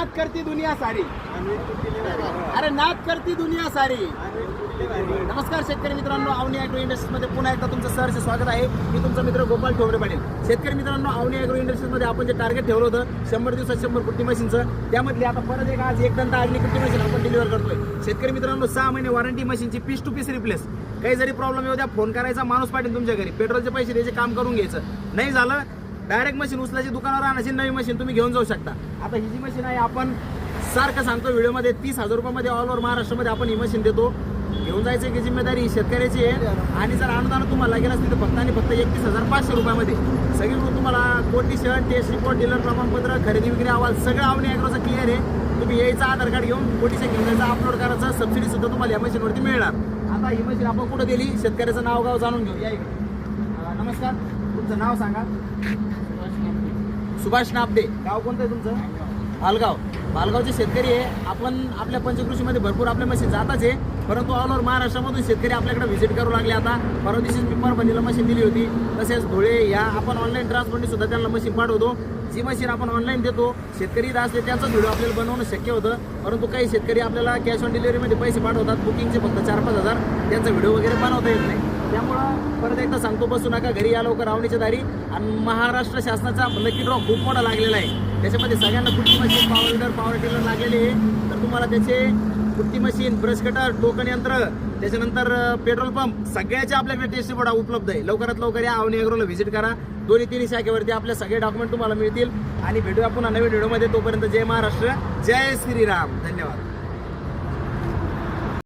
नाद करती दुनिया सारी. अरे नाद करती दुनिया सारी. नमस्कार शेतकरी मित्रांनो अवनी अॅग्रो इंडस्ट्रीजमध्ये पुन्हा एकदा तुमचं सहर्ष स्वागत आहे. मी तुमचा मित्र गोपाल ठोबरे पाटील. शेतकरी मित्रांनो अवनी अॅग्रो इंडस्ट्रीजमध्ये आपण जे टार्गेट ठेवलं होतं शंभर दिवसात शंभर कुट्टी मशीनचं त्यामधली आता परत एक आज एक दंत आगली कुट्टी मशीन आपण डिलिव्हर करतोय. शेतकरी मित्रांनो सहा महिने वॉरंटी मशीनची पीस टू पीस रिप्लेस काही जरी प्रॉब्लेम येऊ द्या फोन करायचा माणूस पाठेल तुमच्या घरी. पेट्रोलचे पैसे द्यायचे काम करून घ्यायचं. नाही झालं डायरेक्ट मशीन उचलायची दुकानावर आणायची नवी मशीन तुम्ही घेऊन जाऊ शकता. आता ही जी मशीन आहे आपण सारखं सांगतो व्हिडिओमध्ये तीस हजार रुपयामध्ये ऑल ओव्हर महाराष्ट्रामध्ये आपण ही मशीन देतो. घेऊन जायची की जिम्मेदारी शेतकऱ्याची आहे. आणि जर अनुदान तुम्हाला लागेल असतील तर फक्त आणि फक्त एकतीस हजार पाचशे रुपयामध्ये. सगळीकडून तुम्हाला कोटी शर्ट टेस्ट रिपोर्ट डीलर प्रमाणपत्र खरेदी विक्री अहवाल सगळं आवणी ॲग्रोचं क्लिअर आहे. तुम्ही यायचं आधार कार्ड घेऊन कोटीच्या घेऊन जायचं अपलोड करायचं सबसिडी सुद्धा तुम्हाला या मशीनवरती मिळणार. आता ही मशीन आपण कुठं दिली? शेतकऱ्याचं नाव गाव जाणून घेऊ या नमस्कार. तुमचं नाव सांगा. सुभाष नापदे गाव कोणतं आहे तुमचं? पालगाव पालगावचे शेतकरी आहे. आपण आपल्या पंचकृषीमध्ये भरपूर आपल्या मशीन जाताच आहे. परंतु ऑल ओव्हर महाराष्ट्रामधून शेतकरी आपल्याकडे व्हिजिट करू लागले आता. परवा दिवशीच मी परभणीला मशीन दिली होती. तसेच धुळे या आपण ऑनलाईन ट्रान्सपोर्टने सुद्धा त्यांना मशीन पाठवतो. जी मशीन आपण ऑनलाईन देतो शेतकरी इथं असले त्याचाच व्हिडिओ आपल्याला बनवणं शक्य होतं. परंतु काही शेतकरी आपल्याला कॅश ऑन डिलिव्हरीमध्ये पैसे पाठवतात. बुकिंगचे फक्त चार पाच हजार. त्यांचा व्हिडिओ वगैरे बनवता येत नाही. त्यामुळं परत एकदा सांगतो बसू नका घरी या लवकर रावणीच्या दारी. आणि महाराष्ट्र शासनाचा लकी ड्रॉ खूप मोठा लागलेला आहे. त्याच्यामध्ये सगळ्यांना कुट्टी machine power weeder power tiller लागलेले आहे. तर तुम्हाला त्याचे कुट्टी मशीन ब्रश कटर टोकन यंत्र त्याच्यानंतर पेट्रोल पंप सगळ्याच्या आपल्याकडे टेस्ट रिपोर्ट उपलब्ध आहे. लवकरात लवकर या आवनी अग्रोला व्हिजिट करा. दोन्ही तिन्ही शाखेवरती आपले सगळे डॉक्युमेंट तुम्हाला मिळतील. आणि भेटूया पुन्हा नवीन व्हिडिओमध्ये तोपर्यंत जय महाराष्ट्र जय श्रीराम. धन्यवाद.